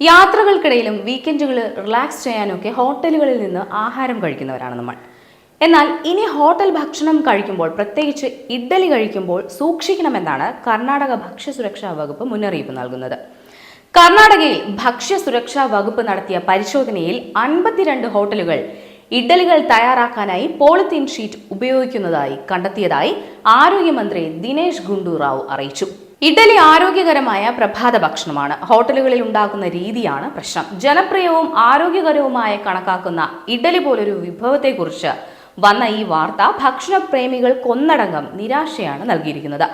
യാത്രകൾക്കിടയിലും വീക്കെൻഡുകൾ relax ചെയ്യാനൊക്കെ ഹോട്ടലുകളിൽ നിന്ന് ആഹാരം കഴിക്കുന്നവരാണ് നമ്മൾ. എന്നാൽ ഇനി ഹോട്ടൽ ഭക്ഷണം കഴിക്കുമ്പോൾ പ്രത്യേകിച്ച് ഇഡ്ഡലി കഴിക്കുമ്പോൾ സൂക്ഷിക്കണമെന്നാണ് കർണാടക ഭക്ഷ്യസുരക്ഷാ വകുപ്പ് മുന്നറിയിപ്പ് നൽകുന്നത്. കർണാടകയിൽ ഭക്ഷ്യസുരക്ഷാ വകുപ്പ് നടത്തിയ പരിശോധനയിൽ അൻപത്തിരണ്ട് ഹോട്ടലുകൾ ഇഡ്ഡലികൾ തയ്യാറാക്കാനായി പോളിത്തീൻ ഷീറ്റ് ഉപയോഗിക്കുന്നതായി കണ്ടെത്തിയതായി ആരോഗ്യമന്ത്രി ദിനേശ് ഗുണ്ടുറാവു അറിയിച്ചു. ഇഡ്ഡലി ആരോഗ്യകരമായ പ്രഭാത ഭക്ഷണമാണ്. ഹോട്ടലുകളിൽ ഉണ്ടാക്കുന്ന രീതിയാണ് പ്രശ്നം. ജനപ്രിയവും ആരോഗ്യകരവുമായ കണക്കാക്കുന്ന ഇഡലി പോലൊരു വിഭവത്തെക്കുറിച്ച് വന്ന ഈ വാർത്ത ഭക്ഷണപ്രേമികൾ കൊന്നടങ്കം നിരാശയാണ് നൽകിയിരിക്കുന്നത്.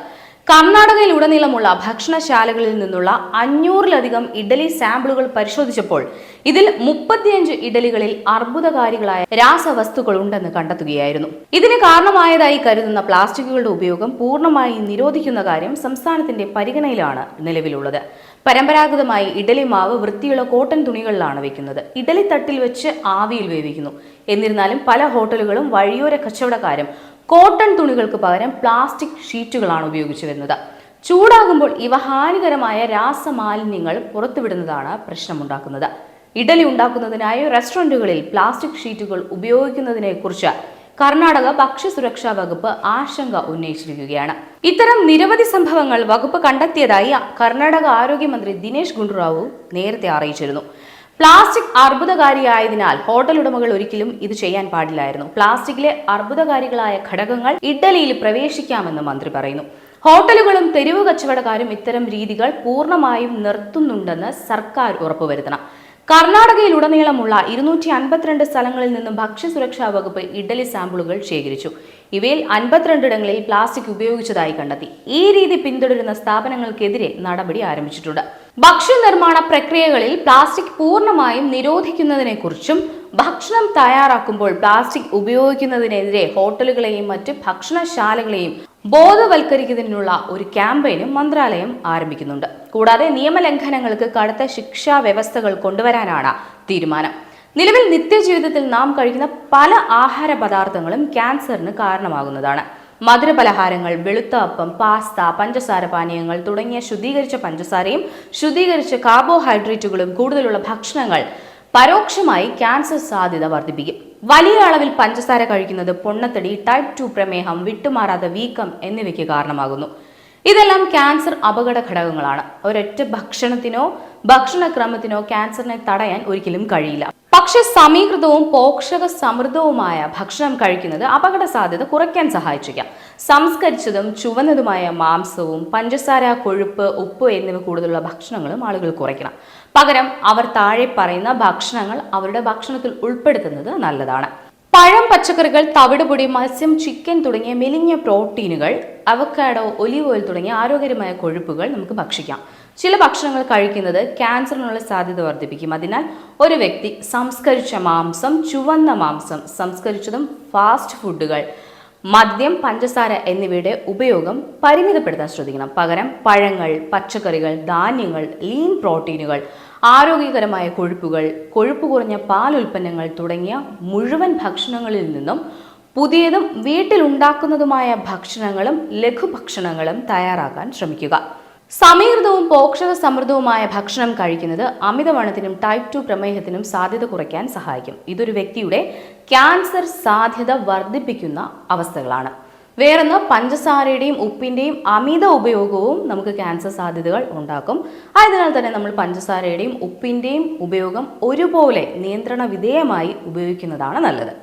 കർണാടകയിലുടനീളമുള്ള ഭക്ഷണശാലകളിൽ നിന്നുള്ള അഞ്ഞൂറിലധികം ഇഡലി സാമ്പിളുകൾ പരിശോധിച്ചപ്പോൾ ഇതിൽ മുപ്പത്തിയഞ്ച് ഇഡലികളിൽ അർബുദകാരികളായ രാസവസ്തുക്കൾ ഉണ്ടെന്ന് കണ്ടെത്തുകയായിരുന്നു. ഇതിന് കാരണമായതായി കരുതുന്ന പ്ലാസ്റ്റിക്കുകളുടെ ഉപയോഗം പൂർണമായി നിരോധിക്കുന്ന കാര്യം സംസ്ഥാനത്തിന്റെ പരിഗണനയിലാണ് നിലവിലുള്ളത്. പരമ്പരാഗതമായി ഇഡലി മാവ് വൃത്തിയുള്ള കോട്ടൺ തുണികളിലാണ് വെക്കുന്നത്. ഇഡലി തട്ടിൽ വെച്ച് ആവിയിൽ വേവിക്കുന്നു. എന്നിരുന്നാലും പല ഹോട്ടലുകളും വഴിയോര കച്ചവടക്കാരും കോട്ടൺ തുണികൾക്ക് പകരം പ്ലാസ്റ്റിക് ഷീറ്റുകളാണ് ഉപയോഗിച്ചു വരുന്നത്. ചൂടാകുമ്പോൾ ഇവ ഹാനികരമായ രാസമാലിന്യങ്ങൾ പുറത്തുവിടുന്നതാണ് പ്രശ്നമുണ്ടാക്കുന്നത്. ഇഡലി ഉണ്ടാക്കുന്നതിനായി റെസ്റ്റോറന്റുകളിൽ പ്ലാസ്റ്റിക് ഷീറ്റുകൾ ഉപയോഗിക്കുന്നതിനെക്കുറിച്ച് കർണാടക ഭക്ഷ്യസുരക്ഷാ വകുപ്പ് ആശങ്ക ഉന്നയിച്ചിരിക്കുകയാണ്. ഇത്തരം നിരവധി സംഭവങ്ങൾ വകുപ്പ് കണ്ടെത്തിയതായി കർണാടക ആരോഗ്യമന്ത്രി ദിനേശ് ഗുണ്ടുറാവു നേരത്തെ അറിയിച്ചിരുന്നു. പ്ലാസ്റ്റിക് അർബുദകാരിയായതിനാൽ ഹോട്ടൽ ഉടമകൾ ഒരിക്കലും ഇത് ചെയ്യാൻ പാടില്ലായിരുന്നു. പ്ലാസ്റ്റിക്കിലെ അർബുദകാരികളായ ഘടകങ്ങൾ ഇഡലിയിൽ പ്രവേശിക്കാമെന്ന് മന്ത്രി പറയുന്നു. ഹോട്ടലുകളും തെരുവ് കച്ചവടക്കാരും ഇത്തരം രീതികൾ പൂർണമായും നിർത്തുന്നുണ്ടെന്ന് സർക്കാർ ഉറപ്പുവരുത്തണം. കർണാടകയിലുടനീളമുള്ള ഇരുന്നൂറ്റി അൻപത്തിരണ്ട് സ്ഥലങ്ങളിൽ നിന്നും ഭക്ഷ്യസുരക്ഷാ വകുപ്പ് ഇഡലി സാമ്പിളുകൾ ശേഖരിച്ചു. ഇവയിൽ അൻപത്തിരണ്ടിടങ്ങളിൽ പ്ലാസ്റ്റിക് ഉപയോഗിച്ചതായി കണ്ടെത്തി. ഈ രീതി പിന്തുടരുന്ന സ്ഥാപനങ്ങൾക്കെതിരെ നടപടി ആരംഭിച്ചിട്ടുണ്ട്. ഭക്ഷ്യ നിർമ്മാണ പ്രക്രിയകളിൽ പ്ലാസ്റ്റിക് പൂർണമായും നിരോധിക്കുന്നതിനെക്കുറിച്ചും ഭക്ഷണം തയ്യാറാക്കുമ്പോൾ പ്ലാസ്റ്റിക് ഉപയോഗിക്കുന്നതിനെതിരെ ഹോട്ടലുകളെയും മറ്റ് ഭക്ഷണശാലകളെയും ബോധവൽക്കരിക്കുന്നതിനുള്ള ഒരു ക്യാമ്പയിനും മന്ത്രാലയം ആരംഭിക്കുന്നുണ്ട്. കൂടാതെ നിയമലംഘനങ്ങൾക്ക് കടുത്ത ശിക്ഷാ വ്യവസ്ഥകൾ കൊണ്ടുവരാനാണ് തീരുമാനം. നിലവിൽ നിത്യജീവിതത്തിൽ നാം കഴിക്കുന്ന പല ആഹാര പദാർത്ഥങ്ങളും ക്യാൻസറിന് കാരണമാകുന്നതാണ്. മധുരപലഹാരങ്ങൾ വെളുത്ത അപ്പം പാസ്ത പഞ്ചസാര പാനീയങ്ങൾ തുടങ്ങിയ ശുദ്ധീകരിച്ച പഞ്ചസാരയും ശുദ്ധീകരിച്ച കാർബോഹൈഡ്രേറ്റുകളും കൂടുതലുള്ള ഭക്ഷണങ്ങൾ പരോക്ഷമായി ക്യാൻസർ സാധ്യത വർദ്ധിപ്പിക്കും. വലിയ അളവിൽ പഞ്ചസാര കഴിക്കുന്നത് പൊണ്ണത്തടി ടൈപ്പ് ടു പ്രമേഹം വിട്ടുമാറാത്ത വീക്കം എന്നിവയ്ക്ക് കാരണമാകുന്നു. ഇതെല്ലാം ക്യാൻസർ അപകട ഘടകങ്ങളാണ്. ഒരൊറ്റ ഭക്ഷണത്തിനോ ഭക്ഷണക്രമത്തിനോ ക്യാൻസറിനെ തടയാൻ ഒരിക്കലും കഴിയില്ല. പക്ഷെ സമീകൃതവും പോഷക സമൃദ്ധവുമായ ഭക്ഷണം കഴിക്കുന്നത് അപകട സാധ്യത കുറയ്ക്കാൻ സഹായിച്ചേക്കാം. സംസ്കരിച്ചതും ചുവന്നതുമായ മാംസവും പഞ്ചസാര കൊഴുപ്പ് ഉപ്പ് എന്നിവ കൂടുതലുള്ള ഭക്ഷണങ്ങളും ആളുകൾ കുറയ്ക്കണം. പകരം അവർ താഴെ പറയുന്ന ഭക്ഷണങ്ങൾ അവരുടെ ഭക്ഷണത്തിൽ ഉൾപ്പെടുത്തുന്നത് നല്ലതാണ്. പഴം പച്ചക്കറികൾ തവിടുപൊടി മത്സ്യം ചിക്കൻ തുടങ്ങിയ മെലിഞ്ഞ പ്രോട്ടീനുകൾ അവക്കാഡോ ഒലിവ് ഓയിൽ തുടങ്ങിയ ആരോഗ്യകരമായ കൊഴുപ്പുകൾ നമുക്ക് ഭക്ഷിക്കാം. ചില ഭക്ഷണങ്ങൾ കഴിക്കുന്നത് ക്യാൻസറിനുള്ള സാധ്യത വർദ്ധിപ്പിക്കും. അതിനാൽ ഒരു വ്യക്തി സംസ്കരിച്ച മാംസം ചുവന്ന മാംസം സംസ്കരിച്ചതും ഫാസ്റ്റ് ഫുഡുകൾ മദ്യം പഞ്ചസാര എന്നിവയുടെ ഉപയോഗം പരിമിതപ്പെടുത്താൻ ശ്രദ്ധിക്കണം. പകരം പഴങ്ങൾ പച്ചക്കറികൾ ധാന്യങ്ങൾ ലീൻ പ്രോട്ടീനുകൾ ആരോഗ്യകരമായ കൊഴുപ്പുകൾ കൊഴുപ്പ് കുറഞ്ഞ പാൽ ഉൽപ്പന്നങ്ങൾ തുടങ്ങിയ മുഴുവൻ ഭക്ഷണങ്ങളിൽ നിന്നും പുതിയതും വീട്ടിലുണ്ടാക്കുന്നതുമായ ഭക്ഷണങ്ങളും ലഘുഭക്ഷണങ്ങളും തയ്യാറാക്കാൻ ശ്രമിക്കുക. സമീകൃതവും പോഷക സമൃദ്ധവുമായ ഭക്ഷണം കഴിക്കുന്നത് അമിതവണ്ണത്തിനും ടൈപ്പ് ടു പ്രമേഹത്തിനും സാധ്യത കുറയ്ക്കാൻ സഹായിക്കും. ഇതൊരു വ്യക്തിയുടെ ക്യാൻസർ സാധ്യത വർദ്ധിപ്പിക്കുന്ന അവസ്ഥകളാണ്. വേറൊന്ന് പഞ്ചസാരയുടെയും ഉപ്പിന്റെയും അമിത ഉപയോഗവും നമുക്ക് ക്യാൻസർ സാധ്യതകൾ ഉണ്ടാക്കും. ആയതിനാൽ തന്നെ നമ്മൾ പഞ്ചസാരയുടെയും ഉപ്പിന്റെയും ഉപയോഗം ഒരുപോലെ നിയന്ത്രണ വിധേയമായി ഉപയോഗിക്കുന്നതാണ് നല്ലത്.